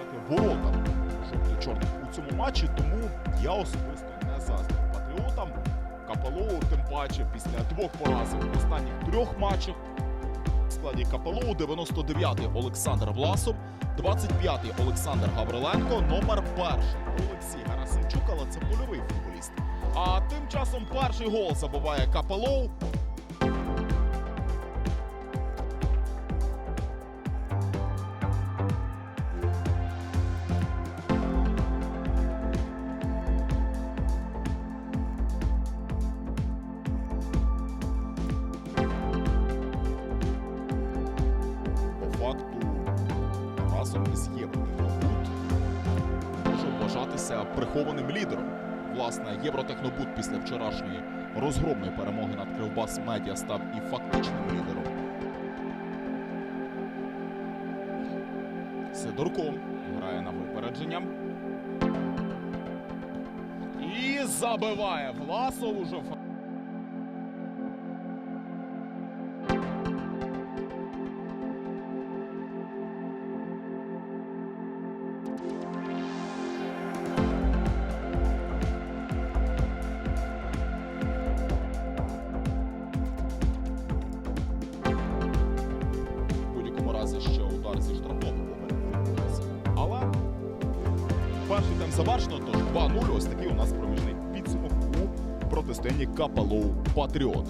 Шати ворота жовто-чорних у цьому матчі, тому я особисто не заздрю патріотам. Капелоу, тим паче, після двох поразок в останніх трьох матчах. В складі Капелоу 99-й Олександр Власов, 25-й Олександр Гавриленко, номер перший Олексій Гарасимчук, але це польовий футболіст. А тим часом перший гол забиває Капелоу. Разом із Євротехнобуд може вважатися прихованим лідером. Власне, Євротехнобуд після вчорашньої розгромної перемоги над Кривбас Медіа став і фактичним лідером. Сидорко грає на випередження. І забиває Власов уже завершено, тож 2-0. Ось такий у нас проміжний підсумок у протистоянні Капалоу Патріот.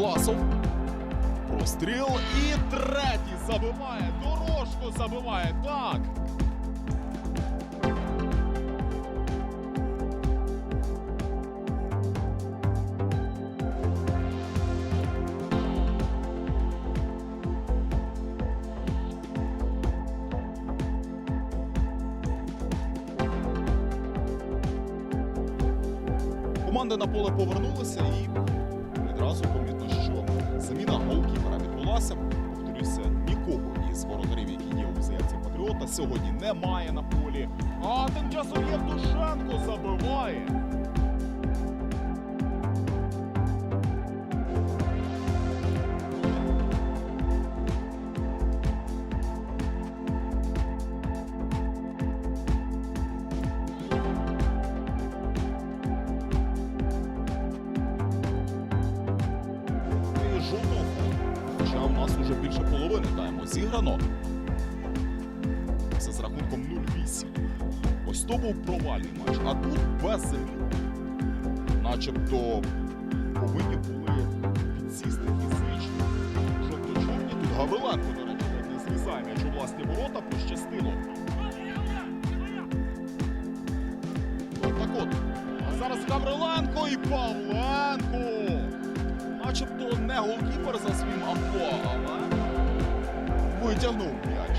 Власов. Простріл і третій забиває. Дорожко забиває. Так. Команда на поле повернулася і із воротарів, які є у заявці Патріота, сьогодні немає на полі. А тим часом Євтушенко забиває. Уже більше половини тайму зіграно. Це з рахунком 0-8. Ось то був провальний матч, а тут без. Начебто повинні були підсісти фізично. Жовто-чорні. Тут Гавриленко, до речі, не зрізає м'яч у власні ворота, пощастило. Так от. А зараз Гавриленко і Павленко. Начебто не голкіпер за своїм амплуа, але витягнув м'яч.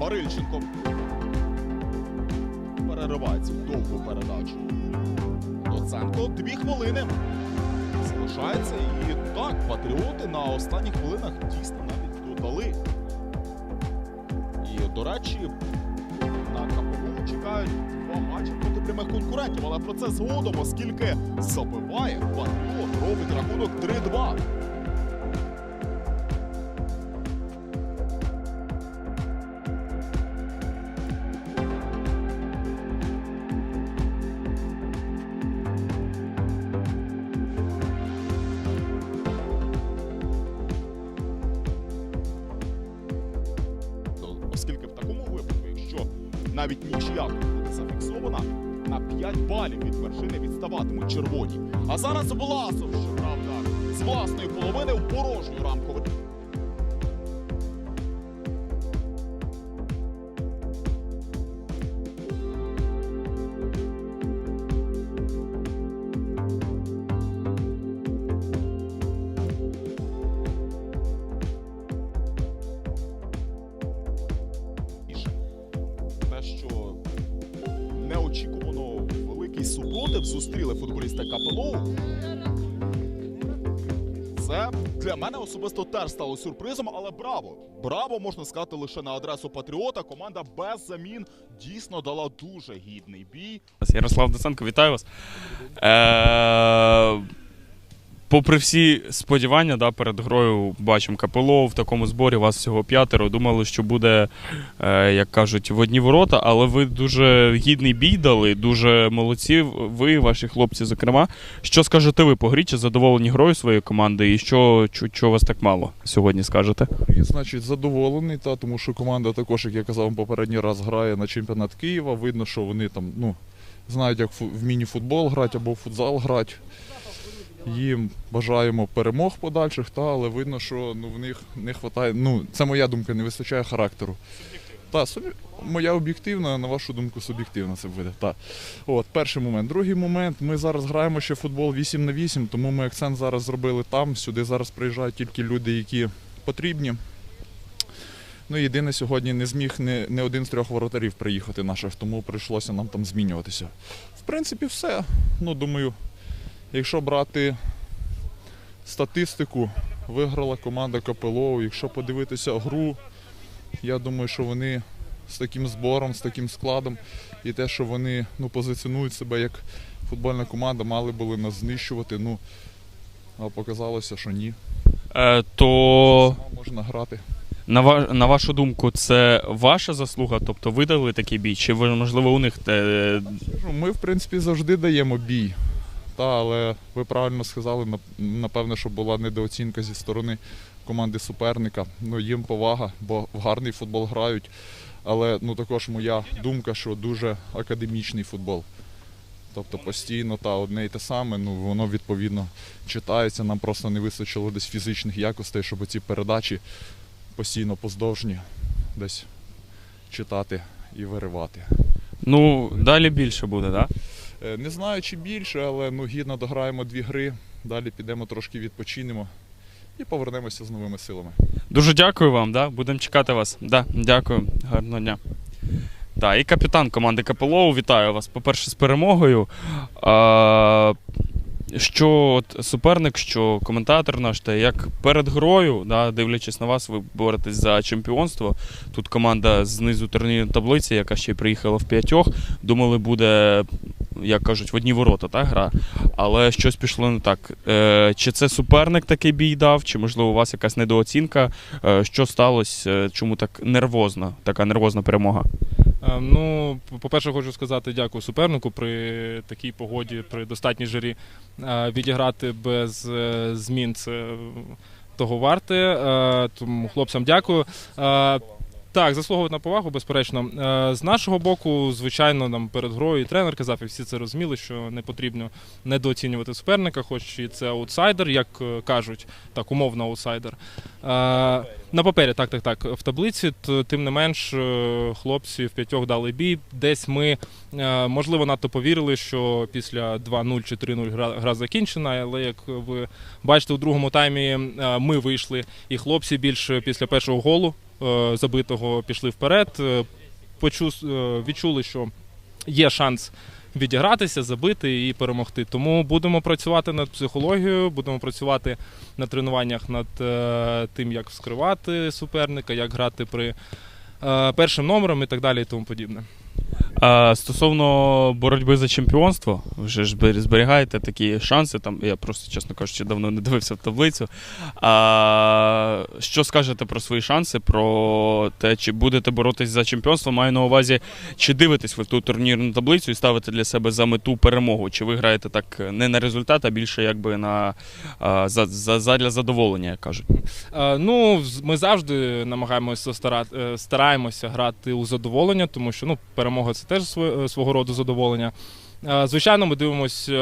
Барильченко переривається в довгу передачу. Доценко дві хвилини. Залишається і так, патріоти на останніх хвилинах дійсно навіть додали. І, до речі, на КПУ чекають два матчі проти прямих конкурентів, але про це згодом, оскільки забиває Патріот, робить рахунок 3-2. Оскільки в такому випадку, якщо навіть нічия буде зафіксована, на 5 балів від вершини відставатимуть червоні. А зараз Власов, що правда з власної половини в порожню більше. Що неочікувано великий супротив зустріли футболісти КПЛО. Це для мене особисто теж стало сюрпризом, але браво! Браво, можна сказати, лише на адресу Патріота. Команда без замін дійсно дала дуже гідний бій. Ярослав Доценко, вітаю вас. Попри всі сподівання, да, перед грою бачимо КПЛО в такому зборі, вас всього п'ятеро. Думали, що буде, е, як кажуть, в одні ворота, але ви дуже гідний бій дали, дуже молодці. Ви, ваші хлопці, зокрема. Що скажете ви по грі? Чи задоволені грою своєї команди? І що, що, вас так мало сьогодні скажете? І, значить, задоволений, та, тому що команда також, як я казав попередній раз, грає на чемпіонат Києва. Видно, що вони там ну, знають, як в міні-футбол грати або в футзал грати. Їм бажаємо перемог подальших, та, але видно, що ну, в них не вистачає. Ну, це моя думка, не вистачає характеру. Та, собі, моя об'єктивна, на вашу думку, суб'єктивна це буде. Та. От, перший момент. Другий момент. Ми зараз граємо ще футбол 8 на 8, тому ми акцент зараз зробили там. Сюди зараз приїжджають тільки люди, які потрібні. Ну, єдине, сьогодні не зміг не, не один з трьох воротарів приїхати наших, тому прийшлося нам там змінюватися. В принципі, все. Ну, думаю, якщо брати статистику, виграла команда КПЛО. Якщо подивитися гру, я думаю, що вони з таким збором, з таким складом, і те, що вони ну, позиціонують себе як футбольна команда, мали були нас знищувати. Ну, а показалося, що ні. Е, то можна грати. на, ва- на вашу думку, це ваша заслуга? Тобто ви дали такий бій? Чи можливо, у них е, Кажу, Ми, в принципі, завжди даємо бій. Та, але ви правильно сказали, напевне, що була недооцінка зі сторони команди суперника. Ну, їм повага, бо в гарний футбол грають. Але ну, також моя думка, що дуже академічний футбол. Тобто постійно та одне і те саме, ну воно відповідно читається. Нам просто не вистачило десь фізичних якостей, щоб ці передачі постійно поздовжні десь читати і виривати. ну далі більше буде, так? Да? Е, Не знаю, чи більше, але ну, гідно дограємо дві гри. Далі підемо трошки відпочинемо і повернемося з новими силами. Дуже дякую вам, да? будемо чекати вас. Да, дякую, гарного дня. Так, і капітан команди КПЛО, вітаю вас. По-перше, з перемогою. А, що от суперник, що коментатор наш, та як перед грою, да, дивлячись на вас, ви боретесь за чемпіонство. Тут команда знизу турнірної таблиці, яка ще приїхала в п'ятьох. Думали, буде, як кажуть, в одні ворота та, гра. Але щось пішло не так. Е, чи це суперник такий бій дав, чи можливо у вас якась недооцінка? Е, що сталося? Е, Чому так нервозна, така нервозна перемога? Е, Ну, по- по-перше, хочу сказати дякую супернику при такій погоді, при достатній жарі е, відіграти без змін. Це того варте. Тому хлопцям дякую. Так, заслуговують на повагу, безперечно. Е, З нашого боку, звичайно, нам перед грою і тренер казав, і всі це розуміли, що не потрібно недооцінювати суперника, хоч і це аутсайдер, як е, кажуть, так, умовно аутсайдер. Е, На папері, так, так, так. В таблиці, тим не менш, хлопці в п'ятьох дали бій. Десь ми, можливо, надто повірили, що після 2-0 чи 3-0 гра, закінчена, але як ви бачите, у другому таймі ми вийшли, і хлопці більше після першого голу забитого пішли вперед. е, Почу, е, відчули, що є шанс відігратися, забити і перемогти. Тому будемо працювати над психологією, будемо працювати на тренуваннях над е, тим, як вскривати суперника, як грати при е, першим номером і так далі, і тому подібне. А, стосовно боротьби за чемпіонство, вже ж зберігаєте такі шанси. Там я просто, чесно кажучи, давно не дивився в таблицю. А, що скажете про свої шанси, про те, чи будете боротись за чемпіонство? Маю на увазі, чи дивитесь ви ту турнірну таблицю і ставите для себе за мету перемогу? Чи ви граєте так не на результат, а більше якби на а, за, за, задля задоволення, як кажуть? Е, Ну, ми завжди намагаємося стара- е, стараємося грати у задоволення, тому що ну, перемога це теж е, свого роду задоволення. Е, Звичайно, ми дивимося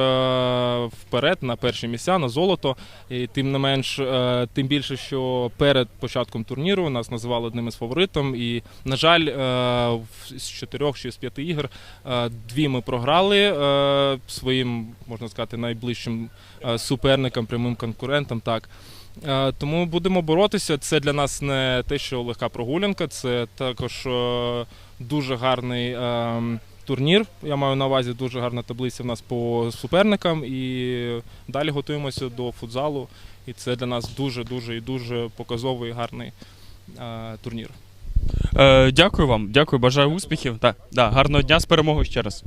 вперед на перші місця, на золото. І тим не менш, е, тим більше, що перед початком турніру нас називали одним із фаворитом. І, на жаль, е, з чотирьох чи з п'яти ігор е, дві ми програли е, своїм, можна сказати, найближчим е, суперникам, прямим конкурентам. Так. Е, Тому будемо боротися. Це для нас не те, що легка прогулянка, це також е, дуже гарний е, турнір. Я маю на увазі дуже гарна таблиця в нас по суперникам. І далі готуємося до футзалу. І це для нас дуже, дуже і дуже показовий гарний турнір. Дякую вам, дякую, бажаю успіхів. Так, да, гарного дня з перемогою ще раз.